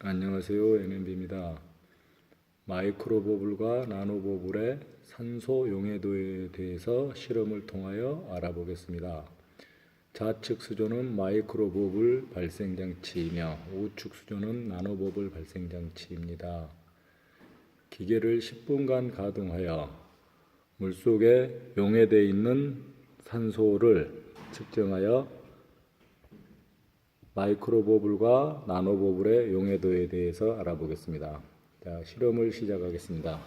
안녕하세요. MNB입니다. 마이크로 버블과 나노 버블의 산소 용해도에 대해서 실험을 통하여 알아보겠습니다. 좌측 수조는 마이크로 버블 발생 장치이며 우측 수조는 나노 버블 발생 장치입니다. 기계를 10분간 가동하여 물속에 용해되어 있는 산소를 측정하여 마이크로버블과 나노버블의 용해도에 대해서 알아보겠습니다. 자, 실험을 시작하겠습니다.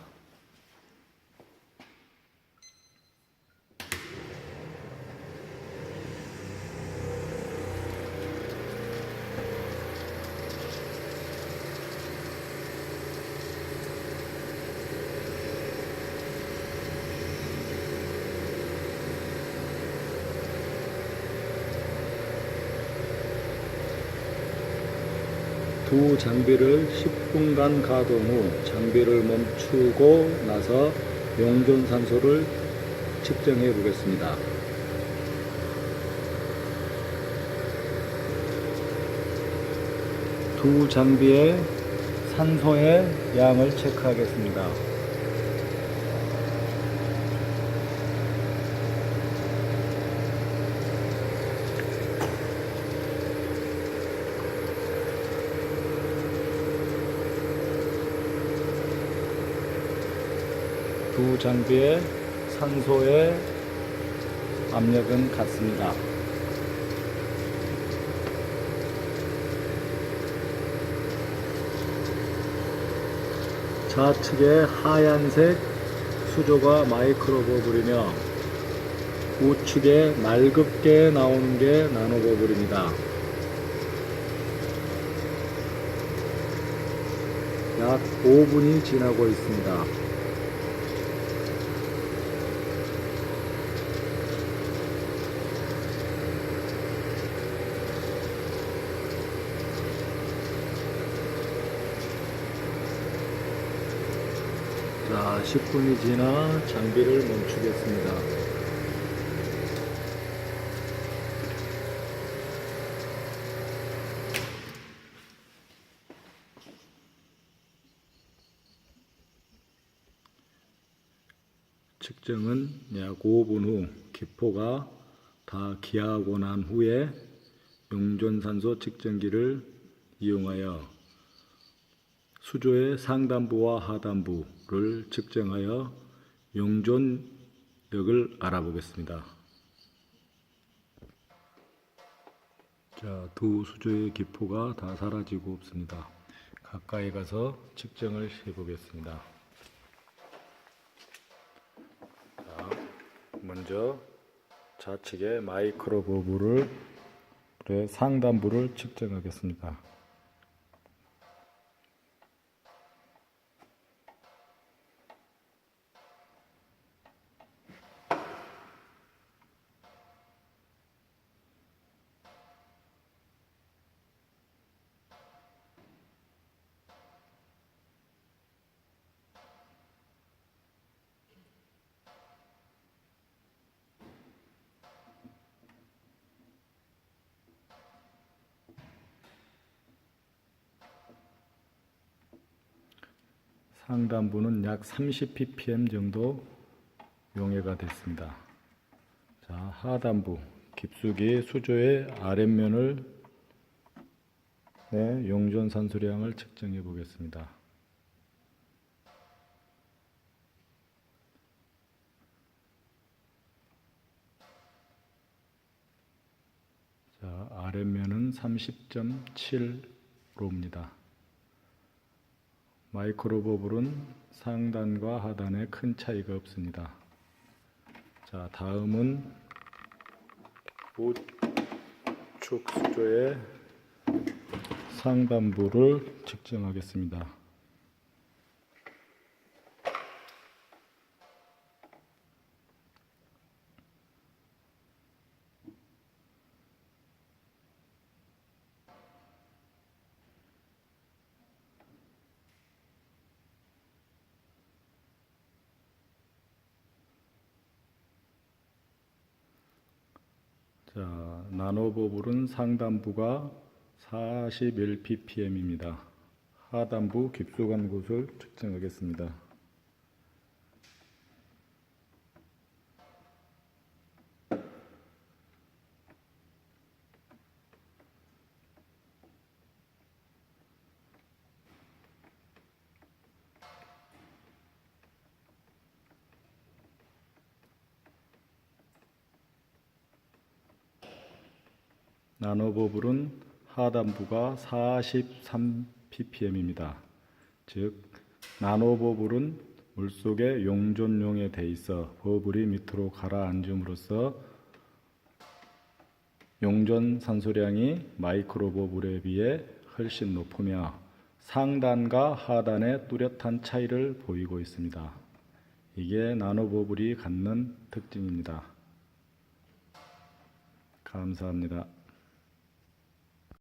두 장비를 10분간 가동 후 장비를 멈추고 나서 용존 산소를 측정해 보겠습니다. 두 장비의 산소의 양을 체크하겠습니다. 두 장비의 산소의 압력은 같습니다. 좌측의 하얀색 수조가 마이크로버블이며 우측에 맑게 나오는 게 나노버블입니다. 약 5분이 지나고 있습니다. 자, 10분이 지나 장비를 멈추겠습니다. 측정은 약 5분 후 기포가 다 기하고 난 후에 용존산소 측정기를 이용하여 수조의 상단부와 하단부를 측정하여 용존력을 알아보겠습니다. 자, 두 수조의 기포가 다 사라지고 없습니다. 가까이 가서 측정을 해보겠습니다. 자, 먼저 좌측의 마이크로 버블을 상단부를 측정하겠습니다. 상단부는 약 30 ppm 정도 용해가 됐습니다. 자, 하단부 깊숙이 수조의 아랫면을 네, 용존 산소량을 측정해 보겠습니다. 자, 아랫면은 30.7로입니다. 마이크로버블은 상단과 하단에 큰 차이가 없습니다. 자, 다음은 우측 수조의 상단부를 측정하겠습니다. 자, 나노버블은 상단부가 41 ppm입니다. 하단부 깊숙한 곳을 측정하겠습니다. 나노버블은 하단부가 43ppm입니다. 즉 나노버블은 물속에 용존용에 돼 있어 버블이 밑으로 가라앉음으로써 용존 산소량이 마이크로 버블에 비해 훨씬 높으며 상단과 하단의 뚜렷한 차이를 보이고 있습니다. 이게 나노 버블이 갖는 특징입니다. 감사합니다.